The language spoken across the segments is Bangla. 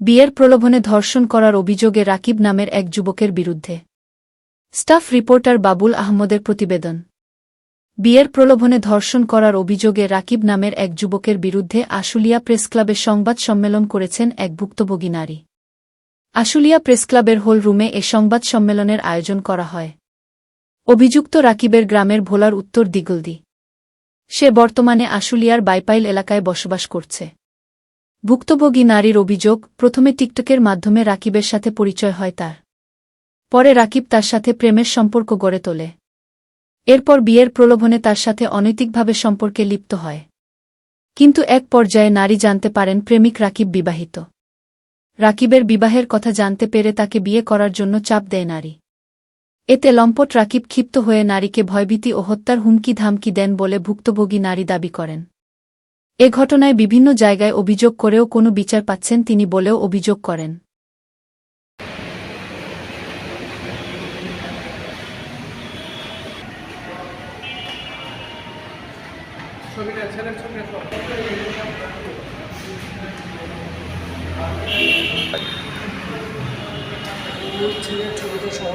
বিয়ের প্রলোভনে ধর্ষণ করার অভিযোগে রাকিব নামের এক যুবকের বিরুদ্ধে। স্টাফ রিপোর্টার বাবুল আহমদের প্রতিবেদন। বিয়ের প্রলোভনে ধর্ষণ করার অভিযোগে রাকিব নামের এক যুবকের বিরুদ্ধে আশুলিয়া প্রেসক্লাবে সংবাদ সম্মেলন করেছেন এক ভুক্তভোগী নারী। আশুলিয়া প্রেসক্লাবের হোল রুমে এ সংবাদ সম্মেলনের আয়োজন করা হয়। অভিযুক্ত রাকিবের গ্রামের ভোলার উত্তর দিগলদি। সে বর্তমানে আশুলিয়ার বাইপাইল এলাকায় বসবাস করছে। ভুক্তভোগী নারীর অভিযোগ, প্রথমে টিকটকের মাধ্যমে রাকিবের সাথে পরিচয় হয় তার। পরে রাকিব তার সাথে প্রেমের সম্পর্ক গড়ে তোলে। এরপর বিয়ের প্রলোভনে তার সাথে অনৈতিকভাবে সম্পর্কে লিপ্ত হয়। কিন্তু এক পর্যায়ে নারী জানতে পারেন প্রেমিক রাকিব বিবাহিত। রাকিবের বিবাহের কথা জানতে পেরে তাকে বিয়ে করার জন্য চাপ দেয় নারী। এতে লম্পট রাকিব ক্ষিপ্ত হয়ে নারীকে ভয়ভীতি ও হত্যার হুমকি ধামকি দেন বলে ভুক্তভোগী নারী দাবি করেন। এ ঘটনায় বিভিন্ন জায়গায় অভিযোগ করেও কোনো বিচার পাচ্ছেন তিনি বলেও অভিযোগ করেন। ছবিটা, ছেলের ছবিটা ছবিটা সহ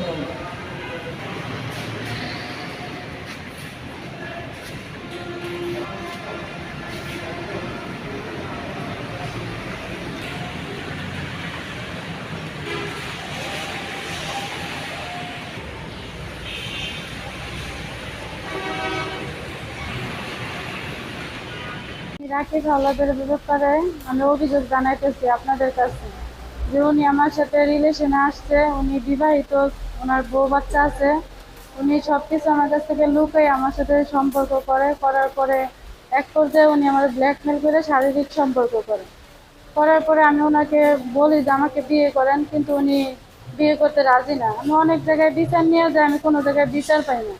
রাকিব হাওলাদার ব্যাপারে আমি অভিযোগ জানাইতেছি আপনাদের কাছে। যে উনি আমার সাথে রিলেশনে আসছে, উনি বিবাহিত, ওনার বউ বাচ্চা আছে, উনি সব কিছু আমার কাছ থেকে লুকাই আমার সাথে সম্পর্ক করে, করার পরে এক পর্যায়ে উনি আমার ব্ল্যাকমেল করে শারীরিক সম্পর্ক করে। করার পরে আমি ওনাকে বলি যে আমাকে বিয়ে করেন, কিন্তু উনি বিয়ে করতে রাজি না। আমি অনেক জায়গায় বিচার নিয়ে যাই, আমি কোনো জায়গায় বিচার পাই না।